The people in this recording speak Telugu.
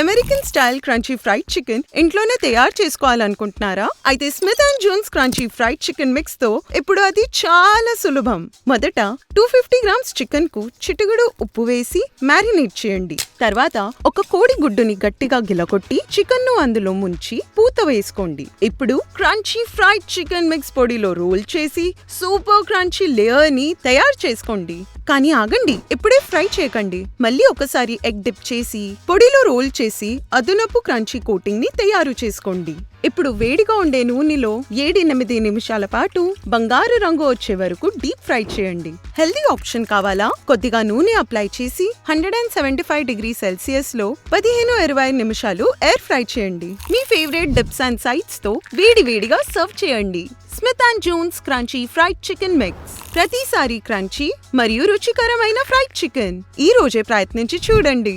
American style crunchy fried chicken ఇంట్లోనే తయారు చేసుకోవాలనుకుంటున్నారా? అయితే Smith and Jones crunchy fried chicken మిక్స్తో ఇప్పుడు అది చాలా సులభం. మొదట టూ ఫిఫ్టీ గ్రామ్స్ చికెన్కు చిటికెడు ఉప్పు వేసి మ్యారినేట్ చేయండి. తర్వాత ఒక కోడి గుడ్డుని గట్టిగా గిలకొట్టి చికెన్ను అందులో ముంచి పూత వేసుకోండి. ఇప్పుడు క్రంచీ ఫ్రైడ్ చికెన్ మిక్స్ పొడిలో రోల్ చేసి సూపర్ క్రంచీ లేయర్ని తయారు చేసుకోండి. కానీ ఆగండి ఇప్పుడే ఫ్రై చేయకండి. మళ్ళీ ఒకసారి ఎగ్ డిప్ చేసి పొడిలో రోల్ చేసి అదనపు క్రంచీ కోటింగ్ని తయారు చేసుకోండి. ఇప్పుడు వేడిగా ఉండే నూనెలో ఏడెనిమిది నిమిషాల పాటు బంగారు రంగు వచ్చే వరకు డీప్ ఫ్రై చేయండి. హెల్దీ ఆప్షన్ కావాలా? కొద్దిగా నూనె అప్లై చేసి hundred and seventy five degree సెల్సియస్లో పదిహేను ఇరవై నిమిషాలు ఎయిర్ ఫ్రై చేయండి. మీ ఫేవరెట్ డిప్స్ అండ్ సైడ్స్తో వేడి వేడిగా సర్వ్ చేయండి. Smith and Jones crunchy fried chicken mix ప్రతిసారి క్రంచీ మరియు రుచికరమైన ఫ్రైడ్ చికెన్ ఈ రోజే ప్రయత్నించి చూడండి.